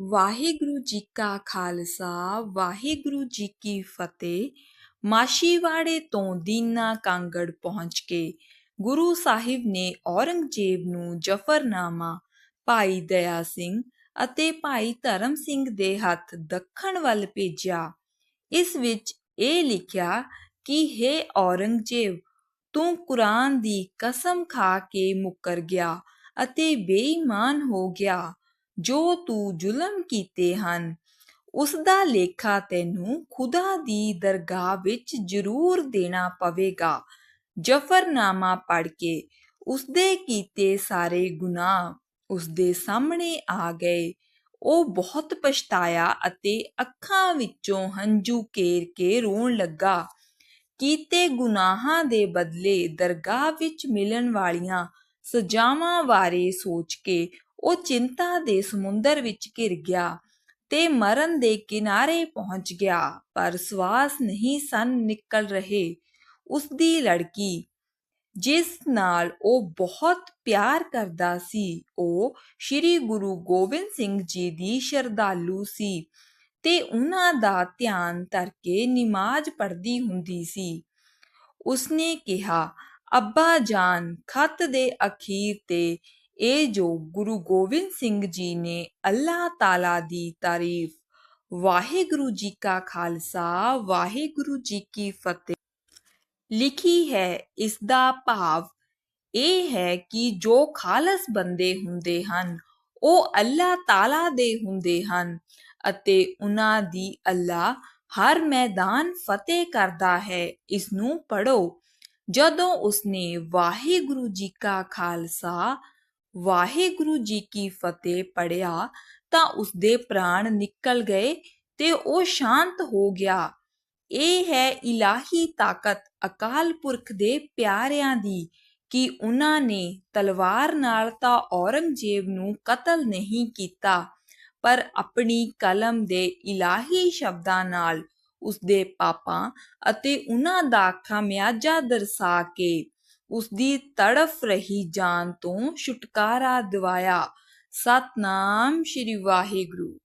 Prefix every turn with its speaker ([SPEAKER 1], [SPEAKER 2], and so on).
[SPEAKER 1] ਵਾਹਿਗੁਰੂ ਜੀ ਕਾ ਖਾਲਸਾ, ਵਾਹਿਗੁਰੂ ਜੀ ਕੀ ਫਤਿਹ। ਮਾਸ਼ੀਵਾੜੇ ਤੋਂ ਦੀਨਾ ਕਾਂਗੜ ਪਹੁੰਚ ਕੇ ਗੁਰੂ ਸਾਹਿਬ ਨੇ ਔਰੰਗਜ਼ੇਬ ਨੂੰ ਜਫਰਨਾਮਾ, ਭਾਈ ਦਇਆ ਸਿੰਘ ਅਤੇ ਭਾਈ ਧਰਮ ਸਿੰਘ ਦੇ ਹੱਥ ਦੱਖਣ ਵੱਲ ਭੇਜਿਆ। ਇਸ ਵਿੱਚ ਇਹ ਲਿਖਿਆ ਕਿ हे ਔਰੰਗਜ਼ੇਬ, ਤੂੰ ਕੁਰਾਨ ਦੀ ਕਸਮ ਖਾ ਕੇ ਮੁੱਕਰ ਗਿਆ ਅਤੇ ਬੇਈਮਾਨ ਹੋ ਗਿਆ। ਜੋ ਤੂੰ ਜ਼ੁਲਮ ਕੀਤੇ ਹਨ ਉਸ ਦਾ ਲੇਖਾ ਤੈਨੂੰ ਖੁਦਾ ਦੀ ਦਰਗਾਹ ਵਿੱਚ ਜ਼ਰੂਰ ਦੇਣਾ ਪਵੇਗਾ। ਜਫਰਨਾਮਾ ਪੜ੍ਹ ਕੇ ਉਸ ਦੇ ਕੀਤੇ ਸਾਰੇ ਗੁਨਾਹ ਉਸ ਦੇ ਸਾਹਮਣੇ ਆ ਗਏ। ਉਹ ਬਹੁਤ ਪਛਤਾਇਆ ਅਤੇ ਅੱਖਾਂ ਵਿੱਚੋਂ ਹੰਝੂ ਕੇਰ ਕੇ ਰੋਣ ਲੱਗਾ। ਕੀਤੇ ਗੁਨਾਹਾਂ ਦੇ ਬਦਲੇ ਦਰਗਾਹ ਵਿੱਚ ਮਿਲਣ ਵਾਲੀਆਂ ਸਜ਼ਾਵਾਂ ਬਾਰੇ ਸੋਚ ਕੇ ਉਹ ਚਿੰਤਾ ਦੇ ਸਮੁੰਦਰ ਵਿੱਚ ਘਿਰ ਗਿਆ ਤੇ ਮਰਨ ਦੇ ਕਿਨਾਰੇ ਪਹੁੰਚ ਗਿਆ, ਪਰ ਸਵਾਸ ਨਹੀਂ ਸਨ ਨਿਕਲ ਰਹੇ। ਉਸ ਦੀ ਲੜਕੀ, ਜਿਸ ਨਾਲ ਉਹ ਬਹੁਤ ਪਿਆਰ ਕਰਦਾ ਸੀ, ਉਹ ਸ੍ਰੀ ਗੁਰੂ ਗੋਬਿੰਦ ਸਿੰਘ ਜੀ ਦੀ ਸ਼ਰਧਾਲੂ ਸੀ ਤੇ ਉਹਨਾਂ ਦਾ ਧਿਆਨ ਕਰਕੇ ਕੇ ਨਮਾਜ਼ ਪੜ੍ਹਦੀ ਹੁੰਦੀ ਸੀ। ਉਸਨੇ ਕਿਹਾ, ਅੱਬਾ ਜਾਨ, ਖਤ ਦੇ ਅਖੀਰ ਤੇ ਇਹ ਜੋ ਗੁਰੂ ਗੋਬਿੰਦ ਸਿੰਘ ਜੀ ਨੇ ਅੱਲਾਹ ਤਾਲਾ ਦੀ ਤਾਰੀਫ, ਵਾਹਿਗੁਰੂ ਜੀ ਕਾ ਖਾਲਸਾ, ਵਾਹਿਗੁਰੂ ਜੀ ਕੀ ਫਤਿਹ ਲਿਖੀ ਹੈ ਇਸ ਦਾ ਭਾਵ ਇਹ ਹੈ ਕਿ ਜੋ ਖਾਲਸ ਬੰਦੇ ਹੁੰਦੇ ਹਨ, ਉਹ ਅੱਲਾਹ ਤਾਲਾ ਦੇ ਹੁੰਦੇ ਹਨ ਅਤੇ ਉਹਨਾਂ ਦੀ ਅੱਲਾਹ ਹਰ ਮੈਦਾਨ ਫਤਿਹ ਕਰਦਾ ਹੈ ਇਸ ਨੂੰ ਪੜੋ ਜਦੋਂ ਉਸਨੇ ਵਾਹਿਗੁਰੂ ਜੀ ਕਾ ਖਾਲਸਾ ਵਾਹਿਗੁਰੂ ਜੀ ਕੀ ਫਤਿਹ ਪੜਿਆ ਤਾਂ ਉਸਦੇ ਪ੍ਰਾਣ ਨਿਕਲ ਗਏ ਤੇ ਉਹ ਸ਼ਾਂਤ ਹੋ ਗਿਆ। ਇਹ ਹੈ ਇਲਾਹੀ ਤਾਕਤ ਅਕਾਲ ਪੁਰਖ ਦੇ ਪਿਆਰਿਆਂ ਦੀ ਕਿ ਉਹਨਾਂ ਨੇ ਤਲਵਾਰ ਨਾਲ ਤਾਂ ਔਰੰਗਜ਼ੇਬ ਨੂੰ ਕਤਲ ਨਹੀਂ ਕੀਤਾ, ਪਰ ਆਪਣੀ ਕਲਮ ਦੇ ਇਲਾਹੀ ਸ਼ਬਦਾਂ ਨਾਲ ਉਸਦੇ ਪਾਪਾਂ ਅਤੇ ਉਹਨਾਂ ਦਾ ਖਾਮਿਆਜਾ ਦਰਸਾ ਕੇ ਉਸ ਦੀ ਤੜਫ ਰਹੀ ਜਾਨ ਤੋਂ ਛੁਟਕਾਰਾ ਦਿਵਾਇਆ। ਸਤਨਾਮ ਸ਼੍ਰੀ ਵਾਹਿਗੁਰੂ।